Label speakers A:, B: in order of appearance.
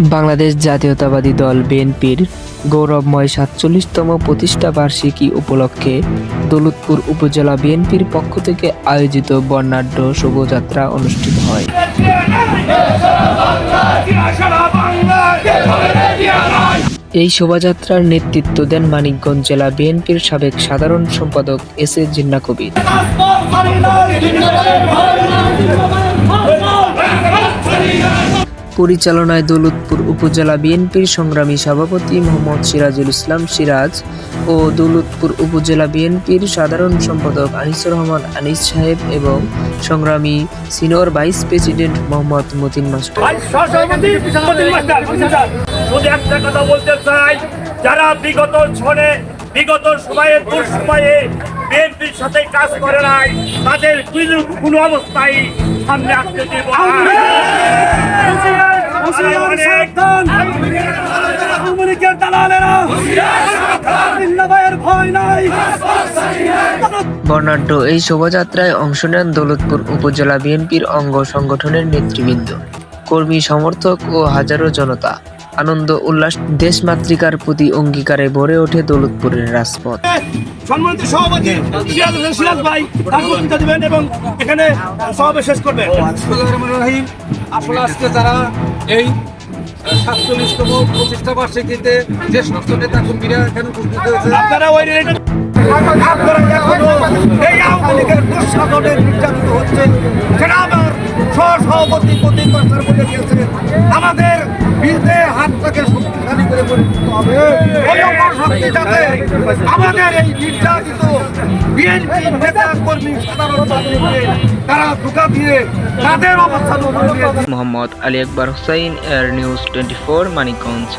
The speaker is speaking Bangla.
A: বাংলাদেশ জাতীয়তাবাদী দল বিএনপির গৌরবময় সাতচল্লিশতম প্রতিষ্ঠা বার্ষিকী উপলক্ষে দৌলতপুর উপজেলা বিএনপির পক্ষ থেকে আয়োজিত বর্ণাঢ্য শোভাযাত্রা অনুষ্ঠিত হয়। এই শোভাযাত্রার নেতৃত্ব দেন মানিকগঞ্জ জেলা বিএনপির সাবেক সাধারণ সম্পাদক এস এ জিন্না কবির। পরিচালনায় দৌলতপুর উপজেলা বিএনপির সংগ্রামী সভাপতি মোহাম্মদ সিরাজুল ইসলাম সিরাজ ও দৌলতপুর উপজেলা বিএনপির সাধারণ সম্পাদক আনিসুর রহমান আনিস সাহেব এবং সংগ্রামী senior vice president Mohammad Matin master.
B: যারা বিগত বিগত সময়ে, দুঃসময়ে বিএনপির সাথে কাজ করে নাই, তাদের কোনো অবস্থায় সামনে আসতে দেব
A: বর্ণাঢ্য এই শোভাযাত্রায় অংশ নেন দৌলতপুর উপজেলা বিএনপির অঙ্গ সংগঠনের নেতৃবৃন্দ। কর্মী সমর্থক ও হাজারো জনতা। আনন্দ উল্লাস দেশমাতৃকার প্রতি অঙ্গীকারে ভরে ওঠে দৌলতপুরের রাজপথ।
B: সম্মানিত সভাপতি সিরাজ সিরাজ ভাই তার বক্তৃতা দিবেন এবং এখানে সমাবেশ শেষ করবেন।
C: আসলে আজকে যারা এই সাতচল্লিশতম প্রতিষ্ঠা বার্ষিকীতে যে ষষ্ঠ নেতা কর্মীরা এখানে উপস্থিত হয়েছে।
B: আপনারা ওই হচ্ছে। সেটা আমাদের বিরুদ্ধে হাতটাকে আমাদের এই নির্যাতিত বিএনপি নেতা কর্মী সাধারণ তারা ধোকা দিয়ে তাদের অবস্থান
A: Mohammad Ali Akbar Hussain, air news twenty four, Manikganj.